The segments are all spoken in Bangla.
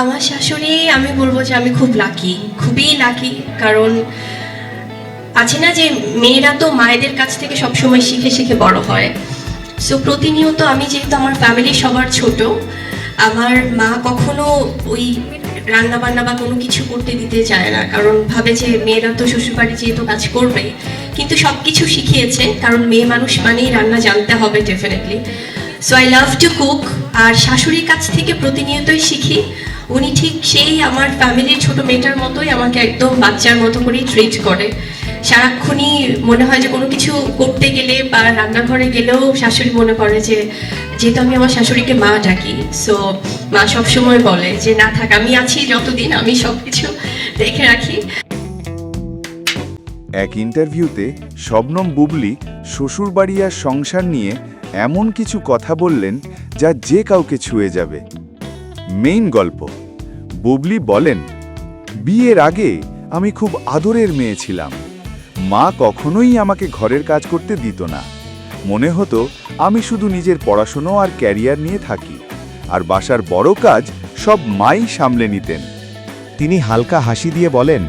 আমার শাশুড়ি, আমি বলব যে আমি খুব লাকি খুবই লাকি কারণ আছে না যে মেয়েরা তো মায়েদের কাছ থেকে সবসময় শিখে শিখে বড় হয়। সো প্রতিনিয়ত আমি যেহেতু আমার ফ্যামিলি সবার ছোট, আমার মা কখনো ওই রান্না বান্না বা কোনো কিছু করতে দিতে চায় না, কারণ ভাবে যে মেয়েরা তো শ্বশুরবাড়ি যেহেতু কাজ করবে, কিন্তু সব কিছু শিখিয়েছে, কারণ মেয়ে মানুষ মানেই রান্না জানতে হবে definitely so I love to cook আর শাশুড়ির কাছ থেকে প্রতিনিয়তই শিখি। উনি ঠিক সেই আমার ফ্যামিলির ছোট মেয়েটার মতোই আমাকে একদম বাচ্চার মতো করেই ট্রিট করে। সারাক্ষণই মনে হয় যে কোনো কিছু করতে গেলে বা রান্নাঘরে গেলেও শাশুড়ি মনে করে যে, যেহেতু আমি আমার শাশুড়িকে মা ডাকি সো মা সবসময় বলে যে, না থাক, আমি আছি যতদিন, আমি সব কিছু দেখে রাখি। এক ইন্টারভিউতে শবনম বুবলি শ্বশুরবাড়ি আর সংসার নিয়ে এমন কিছু কথা বললেন যা যে কাউকে ছুঁয়ে যাবে। মেইন গল্প। বুবলি বলেন, বিয়ের আগে আমি খুব আদরের মেয়ে ছিলাম। মা কখনোই আমাকে ঘরের কাজ করতে দিত না। মনে হতো আমি শুধু নিজের পড়াশুনো আর ক্যারিয়ার নিয়ে থাকি, আর বাসার বড় কাজ সব মাই সামলে নিতেন। তিনি হালকা হাসি দিয়ে বলেন,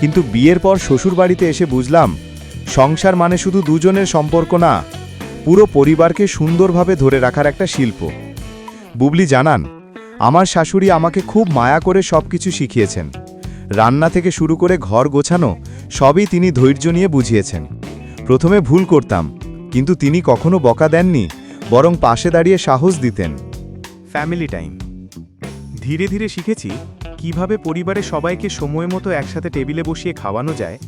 কিন্তু বিয়ের পর শ্বশুরবাড়িতে এসে বুঝলাম, সংসার মানে শুধু দুজনের সম্পর্ক না, পুরো পরিবারকে সুন্দরভাবে ধরে রাখার একটা শিল্প। বুবলি জানান আমার শাশুড়ি আমাকে খুব মায়া করে সব কিছু শিখিয়েছেন। রান্না থেকে শুরু করে ঘর গোছানো, সবই তিনি ধৈর্য নিয়ে বুঝিয়েছেন। প্রথমে ভুল করতাম, কিন্তু তিনি কখনো বকা দেননি, বরং পাশে দাঁড়িয়ে সাহস দিতেন। Family time. ধীরে ধীরে শিখেছি কীভাবে পরিবারের সবাইকে সময় মতো একসাথে টেবিলে বসিয়ে খাওয়ানো যায়,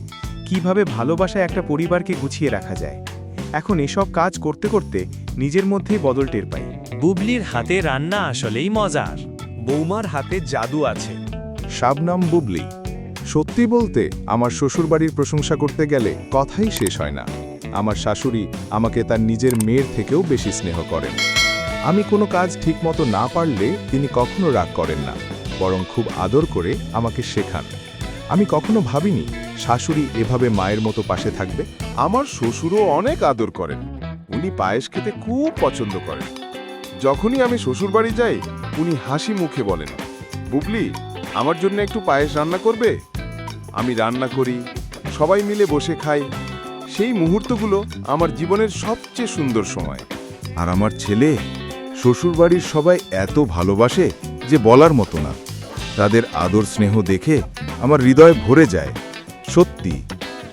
কীভাবে ভালোবাসায় একটা পরিবারকে গুছিয়ে রাখা যায়। এখন এসব কাজ করতে করতে নিজের মধ্যেই বদল টের পাই। বুবলির হাতে রান্না আসলেই মজার। বৌমার হাতে জাদু আছে। শাবনাম বুবলি। সত্যি বলতে, আমার শ্বশুরবাড়ির প্রশংসা করতে গেলে কথাই শেষ হয় না। আমার শাশুড়ি আমাকে তার নিজের মেয়ের থেকেও বেশি স্নেহ করেন। আমি কোনো কাজ ঠিকমতো না পারলে তিনি কখনো রাগ করেন না, বরং খুব আদর করে আমাকে শেখান। আমি কখনো ভাবিনি, শাশুড়ি এভাবে মায়ের মতো পাশে থাকবে। আমার শ্বশুরও অনেক আদর করেন। উনি পায়েস খেতে খুব পছন্দ করেন। যখনই আমি শ্বশুরবাড়ি যাই, উনি হাসি মুখে বলেন, বুবলি, আমার জন্য একটু পায়েস রান্না করবে? আমি রান্না করি, সবাই মিলে বসে খাই। সেই মুহূর্তগুলো আমার জীবনের সবচেয়ে সুন্দর সময়। আর আমার ছেলে, শ্বশুরবাড়ির সবাই এত ভালোবাসে যে বলার মতো না। তাদের আদর স্নেহ দেখে আমার হৃদয় ভরে যায়। সত্যি,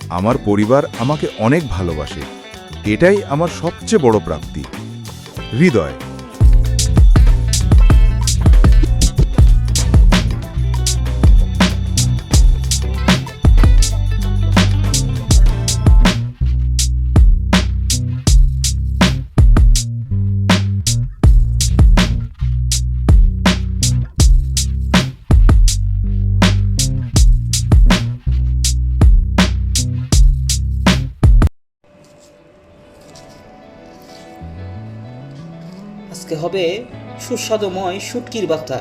আমার পরিবার আমাকে অনেক ভালোবাসে। এটাই আমার সবচেয়ে বড় প্রাপ্তি। হৃদয় আজকে হবে সুস্বাদুময় শুটকির ভর্তা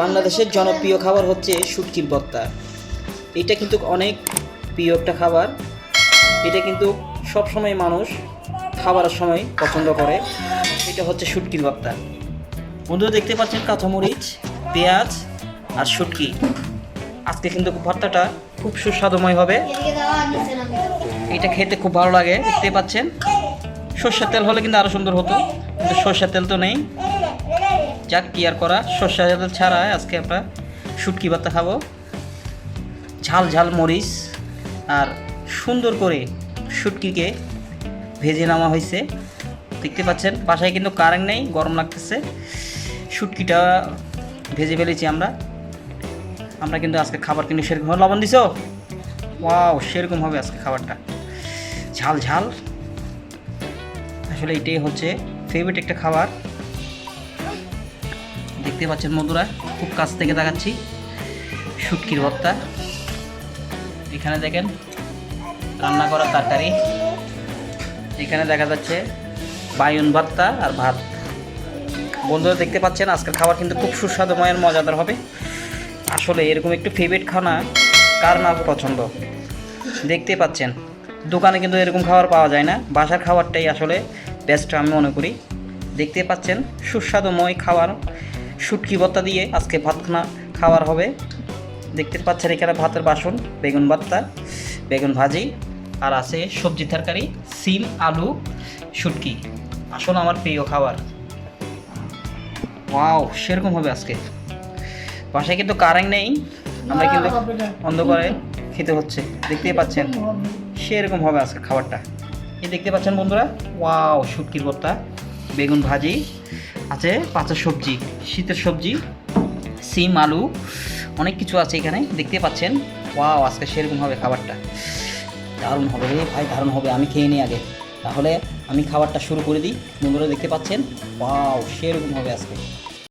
বাংলাদেশের জনপ্রিয় খাবার হচ্ছে শুটকির ভর্তা এটা কিন্তু অনেক প্রিয় একটা খাবার। এটা কিন্তু সব সময় মানুষ খাবারের সময় পছন্দ করে। এটা হচ্ছে শুটকির ভর্তা বন্ধুরা, দেখতে পাচ্ছেন কাঁচামরিচ, পেঁয়াজ আর শুটকি। আজকে কিন্তু ভর্তাটা খুব সুস্বাদুময় হবে। এটা খেতে খুব ভালো লাগে, দেখতে পাচ্ছেন। সর্ষের তেল হলে কিন্তু আরও সুন্দর হতো। কিন্তু সর্ষের তেল তো নেই। যাক, কি আর করা? সর্ষের তেল ছাড়া আজকে আমরা শুটকি ভাতটা খাব। ঝাল ঝাল মরিচ আর সুন্দর করে শুটকিকে ভেজে নেওয়া হয়েছে। দেখতে পাচ্ছেন, বাসায় কিন্তু কারেন্ট নেই, গরম লাগতেছে। শুটকিটা ভেজে ফেলেছি আমরা। আমরা কিন্তু আজকে খাবার কিন্তু সেরকম লবণ দিছো? ওয়াও সেরকম হবে আজকে খাবারটা। ঝাল ঝাল। আসলে এটাই হচ্ছে ফেভারিট একটা খাবার। দেখতে পাচ্ছেন বন্ধুরা, খুব কাছ থেকে দেখাচ্ছি শুটকির ভর্তা। এখানে দেখেন রান্না করা তরকারি। এখানে দেখা যাচ্ছে বায়ুন ভর্তা আর ভাত। বন্ধুরা, দেখতে পাচ্ছেন আজকের খাবার কিন্তু খুব সুস্বাদুময়ের মজাদার হবে। আসলে এরকম একটু ফেভারিট খানা কার না পছন্দ। দেখতে পাচ্ছেন, দোকানে কিন্তু এরকম খাবার পাওয়া যায় না। বাসার খাবারটাই আসলে বেস্ট আমি মনে করি। দেখতে পাচ্ছেন সুস্বাদুময় খাবার শুটকি ভর্তা দিয়ে আজকে ভাত খানা খাওয়ার হবে। দেখতে পাচ্ছেন এখানে ভাতের বাসন বেগুন ভর্তা বেগুন ভাজি আর আছে সবজি তরকারি সিম আলু শুটকি আসল আমার প্রিয় খাবার। ওয়াও সেরকম হবে আজকে। বাসায় কিন্তু কারেন্ট নেই আমরা কিন্তু অন্ধকারে খেতে হচ্ছে। দেখতেই পাচ্ছেন সেরকম হবে আজকে খাবারটা। এই দেখতে পাচ্ছেন বন্ধুরা? ওয়াও, শুটকির ভর্তা, বেগুন ভাজি, আছে পাঁচা সবজি, শীতের সবজি, সিম, আলু, অনেক কিছু আছে এখানে, দেখতে পাচ্ছেন? ওয়াও, আজকে সেরকম হবে খাবারটা। দারুণ হবে রে ভাই, দারুণ হবে, আমি খেয়ে নিই আগে। তাহলে আমি খাবারটা শুরু করে দিই, বন্ধুরা দেখতে পাচ্ছেন? ওয়াও, সেরকম হবে আজকে।